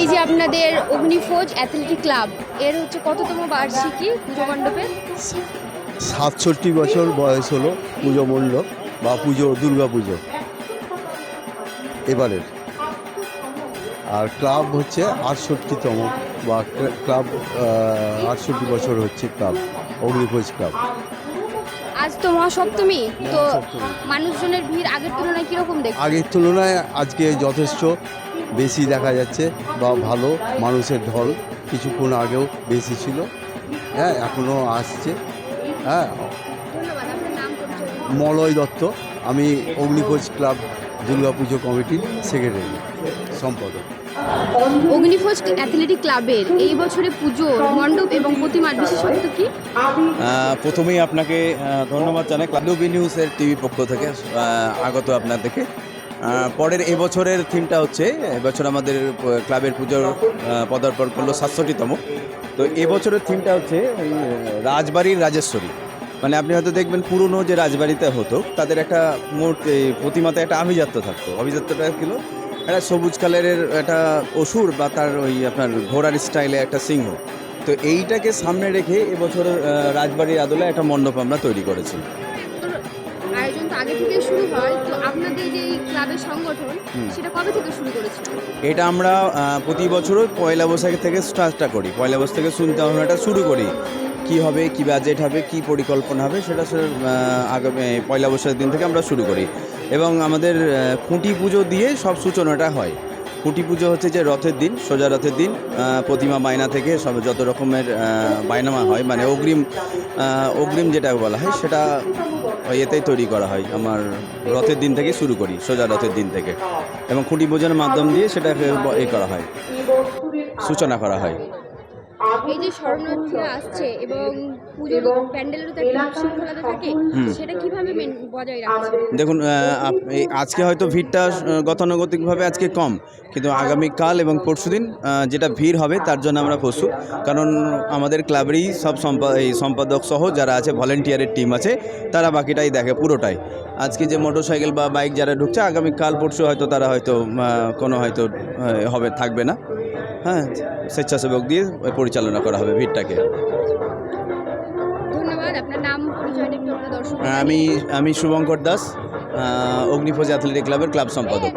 এই যে আপনাদের অগ্নিফৌজ অ্যাথলেটিক ক্লাব এর হচ্ছে কততম বার্ষিকী পুজো মণ্ডপের সাতষট্টি বছর বয়স হলো পুজো মণ্ডপ বা পুজো দুর্গা পুজো। এবারের। আর ক্লাব হচ্ছে আটষট্টিতম বা ক্লাব আটষট্টি বছর হচ্ছে ক্লাব অগ্নিভোজ ক্লাব। আজ তো মহাসপ্তমী তো মানুষজনের ভিড় আগের তুলনায় কীরকম দেখ আগের তুলনায় আজকে যথেষ্ট। বেশি দেখা যাচ্ছে বা ভালো মানুষের ঢল কিছুক্ষণ আগেও বেশি ছিল। হ্যাঁ এখনও আসছে। হ্যাঁ। ধন্যবাদ আপনার নাম পরিচয় দিন। মলয় দত্ত আমি অগ্নিভোজ ক্লাব দুর্গাপুজো কমিটির সেক্রেটারি সম্পাদক। অগ্নিফৌজ অ্যাথলেটিক ক্লাবের এই বছরে পুজো মণ্ডপ এবং প্রতিমার বিশেষত্ব কি? প্রথমেই আপনাকে ধন্যবাদ জানাই। ক্লাবি নিউজের টিভি পক্ষ থেকে আগত আপনাদেরকে। পরের এবছরের থিমটা হচ্ছে এবছর আমাদের ক্লাবের পুজোর পদার্পণ করল সাতষট্টিতম। তো এবছরের থিমটা হচ্ছে রাজবাড়ির রাজেশ্বরী। মানে আপনি হয়তো দেখবেন পুরনো যে রাজবাড়িতে হতো, তাদের একটা মূর্তি প্রতিমাতে একটা আভিজাত্য থাকতো। অভিজাত্যটা ছিল একটা সবুজ কালারের একটা অসুর বা তার ওই আপনার ঘোড়ার স্টাইলে একটা সিংহ। তো এইটাকে সামনে রেখে এবছর রাজবাড়ির আদলে একটা মণ্ডপ আমরা তৈরি করেছি। তো আগে থেকে শুরু হয়। তো আপনাদের যে এই ক্লাবের সংগঠন সেটা কবে থেকে শুরু করেছিল এটা আমরা প্রতি বছর পয়লা বৈশাখ থেকে স্টার্টটা করি। পয়লা বৈশাখ থেকে চিন্তা ভাবনাটা শুরু করি। কি হবে কি বাজেট হবে কি পরিকল্পনা হবে সেটা আগামী পয়লা বৈশাখের দিন থেকে আমরা শুরু করি। এবং আমাদের খুঁটি পুজো দিয়ে সব সূচনাটা হয়। খুঁটি পুজো হচ্ছে যে রথের দিন, সোজা রথের দিন প্রতিমা বায়না থেকে সব যত রকমের বায়নামা হয় মানে অগ্রিম অগ্রিম যেটা বলা হয়, সেটা ইয়েতেই তৈরি করা হয়। আমার রথের দিন থেকে শুরু করি, সোজা রথের দিন থেকে। এবং খুঁটি পুজোর মাধ্যম দিয়ে সেটাকে এ করা হয়, সূচনা করা হয়। এই যে শরণার্থীরা আসছে এবং পুজোর প্যান্ডেলেরও তো একটা শৃঙ্খলাতে থাকে হুম। সেটা কীভাবে বজায় রাখছে? দেখুন আজকে হয়তো ভিড়টা গতানুগতিকভাবে আজকে কম কিন্তু আগামীকাল এবং পরশুদিন যেটা ভিড় হবে তার জন্য আমরা প্রস্তুত। কারণ আমাদের ক্লাবেরই সব সম্পা এই সম্পাদক সহ যারা আছে ভলেন্টিয়ারের টিম আছে তারা বাকিটাই দেখে পুরোটাই। আজকে যে মোটরসাইকেল বা বাইক যারা ঢুকছে আগামীকাল পরশু হয়তো তারা হয়তো কোনো হয়তো হবে থাকবে না। হ্যাঁ স্বেচ্ছাসেবক দিয়ে পরিচালনা করা হবে ভিড়টাকে। আমি আমি শুভঙ্কর দাস আহ, অ্যাথলেটিক ক্লাবের ক্লাব সম্পাদক।